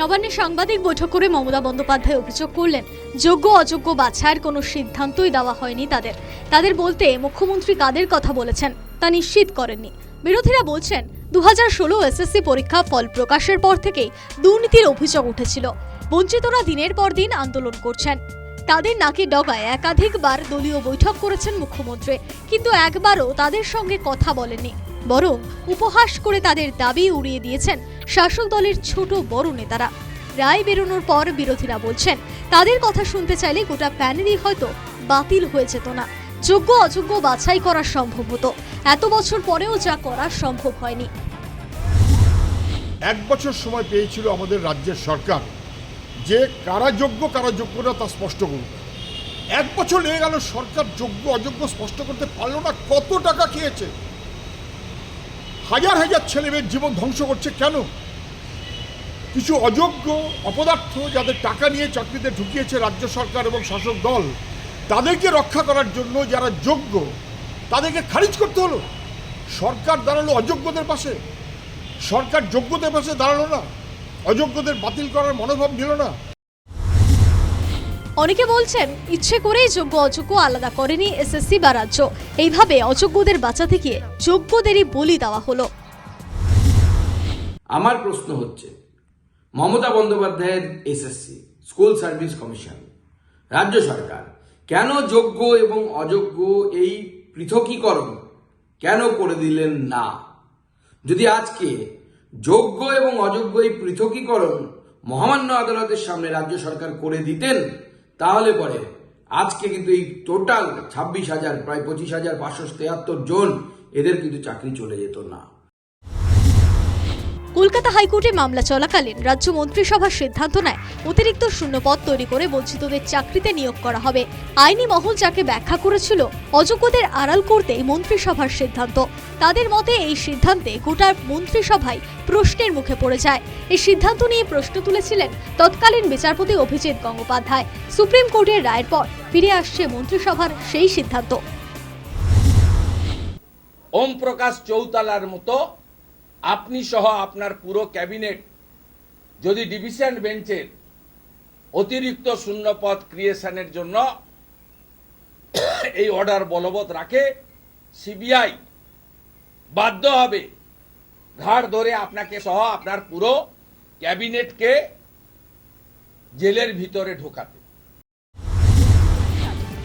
নবান্নে সাংবাদিক বৈঠক করে মমতা বন্দ্যোপাধ্যায় অভিযোগ করলেন, যোগ্য অযোগ্য বাছাইয়ের কোনো সিদ্ধান্তই দেওয়া হয়নি তাদের। তাদের বলতে মুখ্যমন্ত্রী কাদের কথা বলেছেন তা নিশ্চিত করেননি। বিরোধীরা বলছেন দু হাজার ষোলো এসএসসি পরীক্ষা ফল প্রকাশের পর থেকেই দুর্নীতির অভিযোগ উঠেছিল। বঞ্চিতরা দিনের পর দিন আন্দোলন করছেন। তাদের নাকে ডগায় একাধিকবার দলীয় বৈঠক করেছেন মুখ্যমন্ত্রী, কিন্তু একবারও তাদের সঙ্গে কথা বলেননি। বরং উপহাস করে তাদের দাবি উড়িয়ে দিয়েছেন শাসক দলের ছোট বড় নেতারা। রায় বেরোনোর পর বিরোধীরা বলছেন, তাদের কথা শুনতে চাইলে গোটা প্যানেলই হয়তো বাতিল হয়ে যেত না। যোগ্য অযোগ্য বাছাই করা সম্ভব হতো। এত বছর পরেও যা করা সম্ভব হয়নি। এক বছর সময় পেয়েছিল আমাদের রাজ্যের সরকার। যে কারা যোগ্য কারা যোগ্য না তা স্পষ্ট করবে এক বছর লেগে গেল সরকার যোগ্য, অযোগ্য স্পষ্ট করতে পারল না। কত টাকা খেয়েছে? হাজার হাজার ছেলেমেয়ের জীবন ধ্বংস করছে কেন? কিছু অযোগ্য অপদার্থ যাদের টাকা নিয়ে চাকরিতে ঢুকিয়েছে রাজ্য সরকার এবং শাসক দল, তাদেরকে রক্ষা করার জন্য যারা যোগ্য, তাদেরকে খারিজ করতে হলো। সরকার দাঁড়াল অযোগ্যদের পাশে। সরকার যোগ্যদের পাশে দাঁড়াল না। অযোগ্যদের বাতিল করার মনোভাব নিল না। অনেকে বলছেন ইচ্ছে করেই যোগ্য অযোগ্য আলাদা করেনি এসএসসি বা রাজ্য। এইভাবে অযোগ্যদের বাঁচাতে গিয়ে যোগ্যদেরই বলি দেওয়া হলো। আমার প্রশ্ন হচ্ছে, মমতা বন্দ্যোপাধ্যায়ের এসএসসি, স্কুল সার্ভিস কমিশন, রাজ্য সরকার কেন যোগ্য এবং অযোগ্য এই পৃথকীকরণ কেন করে দিলেন না? যদি আজকে যোগ্য এবং অযোগ্য এই পৃথকীকরণ মহামান্য আদালতের সামনে রাজ্য সরকার করে দিতেন তাহলে পরে আজকে কিন্তু এই টোটাল ছাব্বিশ হাজার, প্রায় পঁচিশ হাজার পাঁচশো তেয়াত্তর জন, এদের কিন্তু চাকরি চলে যেত না। কলকাতা হাইকোর্টে মামলা চলাকালীন রাজ্য মন্ত্রিসভার সিদ্ধান্ত নেয়, অতিরিক্ত শূন্যপদ তৈরি করে বঞ্চিতদের চাকরিতে নিয়োগ করা হবে। আইনি মহল যাকে ব্যাখ্যা করেছিল, অযোগ্যদের আড়াল করতেই মন্ত্রিসভার সিদ্ধান্ত। তাদের মতে এই সিদ্ধান্তে গোটা মন্ত্রিসভায় প্রশ্নের মুখে পড়ে যায়। এই সিদ্ধান্ত নিয়ে প্রশ্ন তুলেছিলেন তৎকালীন বিচারপতি অভিজিৎ গঙ্গোপাধ্যায়। সুপ্রিম কোর্টের রায়ের পর ফিরে আসছে মন্ত্রিসভার সেই সিদ্ধান্ত। ওম প্রকাশ চৌতালার মতো আপনি সহ আপনার পুরো ক্যাবিনেট যদি ডিভিশন বেঞ্চের অতিরিক্ত শূন্যপদ ক্রিয়েশনের জন্য এই অর্ডার বলবৎ রাখে, সিবিআই বাধ্য হবে ঘাড় ধরে আপনাকে সহ আপনার পুরো ক্যাবিনেটকে জেলের ভিতরে ঢোকাতে।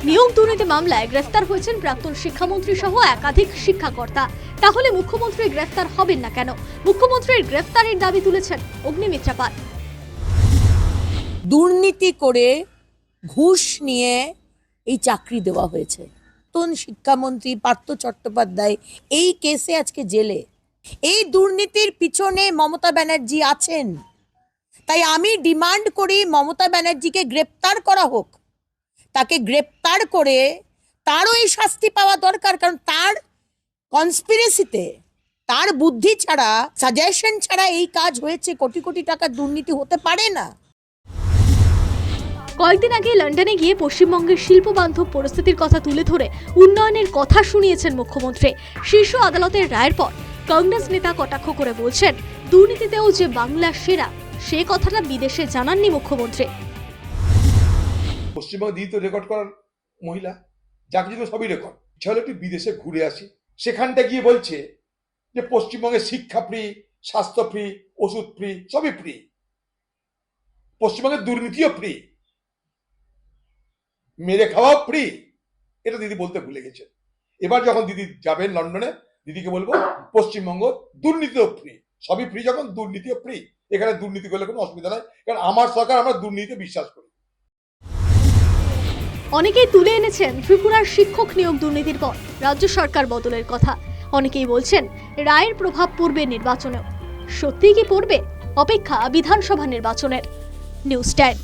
নিয়োগ দুর্নীতি মামলায় গ্রেফতার হয়েছেন প্রাক্তন শিক্ষামন্ত্রী সহ একাধিক শিক্ষাকর্তা। তাহলে মুখ্যমন্ত্রী গ্রেফতার হবেন না কেন? মুখ্যমন্ত্রীর গ্রেফতারের দাবি তুলেছেন অগ্নিমিত্রা পাল। দুর্নীতি করে ঘুষ নিয়ে এই চাকরি দেওয়া হয়েছে। নতুন শিক্ষামন্ত্রী পার্থ চট্টোপাধ্যায় এই কেসে আজকে জেলে। এই দুর্নীতির পিছনে মমতা ব্যানার্জি আছেন। তাই আমি ডিমান্ড করি মমতা ব্যানার্জিকে গ্রেপ্তার করা হোক। তাকে গ্রেপ্তার করে তারও এই শাস্তি পাওয়া দরকার, কারণ তার কনস্পিরেসিতে তার বুদ্ধি ছাড়া সাজেশন ছাড়া এই কাজ হয়েছে কোটি কোটি টাকার দুর্নীতি হতে পারে না। কয়েকদিন আগে লন্ডনে গিয়ে পশ্চিমবঙ্গের শিল্প বান্ধব পরিস্থিতির কথা তুলে ধরে উন্নয়নের কথা শুনিয়েছেন মুখ্যমন্ত্রী। শীর্ষ আদালতের রায়ের পর কংগ্রেস নেতা কটাক্ষ করে বলছেন দুর্নীতিতেও যে বাংলা সেরা সে কথাটা বিদেশে জানাননি মুখ্যমন্ত্রী। পশ্চিমবঙ্গ দিদি তো রেকর্ড করার মহিলা যাকে জন্য সবই রেকর্ড একটু বিদেশে ঘুরে আসি সেখানটা গিয়ে বলছে যে পশ্চিমবঙ্গে শিক্ষা ফ্রি, স্বাস্থ্য ফ্রি, ওষুধ ফ্রি, সবই ফ্রি। পশ্চিমবঙ্গের দুর্নীতিও ফ্রি। মেরে খাওয়াও ফ্রি। এটা দিদি বলতে ভুলে গেছে। এবার যখন দিদি যাবেন লন্ডনে, দিদিকে বলব, পশ্চিমবঙ্গ দুর্নীতিও ফ্রি। সবই ফ্রি যখন, দুর্নীতিও ফ্রি। এখানে দুর্নীতি করলে কোনো অসুবিধা নাই। কারণ আমার সরকার, আমরা দুর্নীতিতে বিশ্বাস করি। অনেকেই তুলে এনেছেন ত্রিপুরার শিক্ষক নিয়োগ দুর্নীতির পর, রাজ্য সরকার বদলের কথা। অনেকেই বলছেন রায়ের প্রভাব পড়বে নির্বাচনেও। সত্যিই কি পড়বে? অপেক্ষা বিধানসভা নির্বাচনের। News time